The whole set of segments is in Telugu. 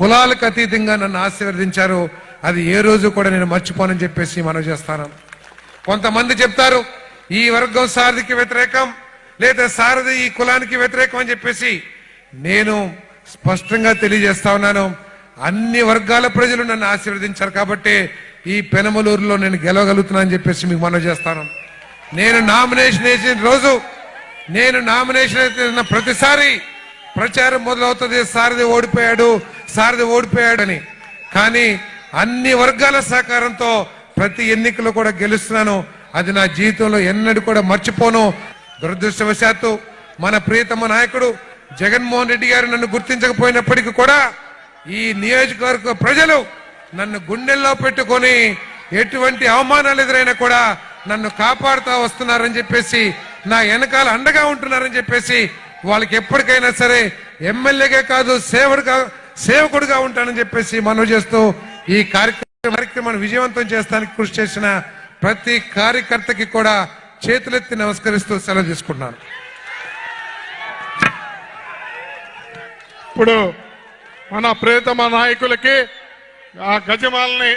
కులాలకు అతీతంగా నన్ను ఆశీర్వదించారు. అది ఏ రోజు కూడా నేను మర్చిపోనని చెప్పేసి మనం చేస్తాను. కొంతమంది చెప్తారు ఈ వర్గం సారథికి వ్యతిరేకం లేదా సారథి ఈ కులానికి వ్యతిరేకం అని చెప్పేసి నేను స్పష్టంగా తెలియజేస్తా ఉన్నాను. అన్ని వర్గాల ప్రజలు నన్ను ఆశీర్వదించారు కాబట్టి ఈ పెనమలూరులో నేను గెలవగలుగుతున్నానని చెప్పేసి మీకు మనం చేస్తాను. నేను నామినేషన్ వేసిన రోజు నేను నామినేషన్ వేసిన ప్రతిసారి ప్రచారం మొదలవుతుంది. సారథి ఓడిపోయాడు సారథి ఓడిపోయాడని. కానీ అన్ని వర్గాల సహకారంతో ప్రతి ఎన్నికలో కూడా గెలుస్తున్నాను. అది నా జీవితంలో ఎన్నడూ కూడా మర్చిపోను. దురదృష్టవశాత్తు మన ప్రియతమ నాయకుడు జగన్మోహన్ రెడ్డి గారు నన్ను గుర్తించకపోయినప్పటికీ కూడా ఈ నియోజకవర్గ ప్రజలు నన్ను గుండెల్లో పెట్టుకొని ఎటువంటి అవమానాలు ఎదురైనా కూడా నన్ను కాపాడుతూ వస్తున్నారని చెప్పేసి నా వెనకాల అండగా ఉంటున్నారని చెప్పేసి వాళ్ళకి ఎప్పటికైనా సరే ఎమ్మెల్యేగా కాదు సేవడుగా సేవకుడుగా ఉంటానని చెప్పేసి మనవి చేస్తూ ఈ కార్యక్రమం కార్యక్రమాన్ని విజయవంతం చేస్తానికి కృషి చేసిన ప్రతి కార్యకర్తకి కూడా చేతులెత్తి నమస్కరిస్తూ సెలవు తీసుకుంటున్నాను ఇప్పుడు మన ప్రియతమ నాయకులకి ఆ గజమాలని.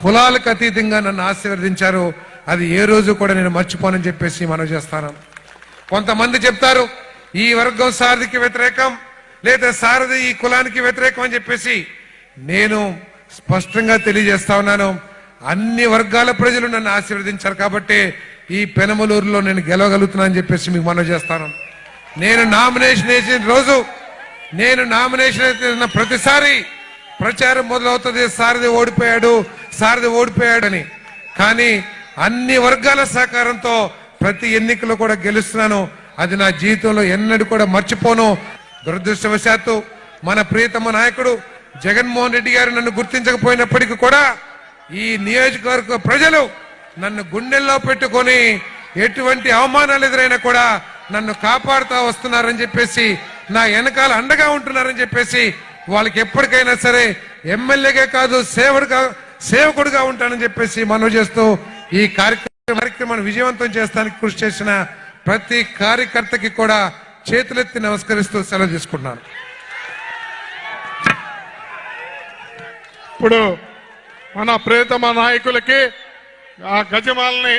కులాలకు అతీతంగా నన్ను ఆశీర్వదించారు అది ఏ రోజు కూడా నేను మర్చిపోనని చెప్పేసి మనం చేస్తాను కొంతమంది చెప్తారు ఈ వర్గం సారథికి వ్యతిరేకం లేదా సారథి ఈ కులానికి వ్యతిరేకం అని చెప్పేసి నేను స్పష్టంగా తెలియజేస్తా ఉన్నాను. అన్ని వర్గాల ప్రజలు నన్ను ఆశీర్వదించారు కాబట్టి ఈ పెనమలూరులో నేను గెలవగలుగుతున్నానని చెప్పేసి మీకు మనం చేస్తాను. నేను నామినేషన్ వేసిన రోజు నేను నామినేషన్ వేసిన ప్రతిసారి ప్రచారం మొదలవుతుంది సారథి ఓడిపోయాడు సారథి ఓడిపోయాడని. కానీ అన్ని వర్గాల సహకారంతో ప్రతి ఎన్నికలో కూడా గెలుస్తున్నాను. అది నా జీవితంలో ఎన్నడూ కూడా మర్చిపోను. దురదృష్టవశాత్తు మన ప్రియతమ నాయకుడు జగన్మోహన్ రెడ్డి గారు నన్ను గుర్తించకపోయినప్పటికీ కూడా ఈ నియోజకవర్గ ప్రజలు నన్ను గుండెల్లో పెట్టుకొని ఎటువంటి అవమానాలు ఎదురైనా కూడా నన్ను కాపాడుతూ వస్తున్నారని చెప్పేసి నా వెనకాల అండగా ఉంటున్నారని చెప్పేసి వాళ్ళకి ఎప్పటికైనా సరే ఎమ్మెల్యేగా కాదు సేవడుగా సేవకుడుగా ఉంటానని చెప్పేసి మనవి చేస్తూ ఈ కార్యక్రమం విజయవంతం చేస్తానికి కృషి చేసిన ప్రతి కార్యకర్తకి కూడా చేతులెత్తి నమస్కరిస్తూ సెలవు తీసుకున్నాను ఇప్పుడు మన ప్రియతమ నాయకులకి ఆ గజమాలని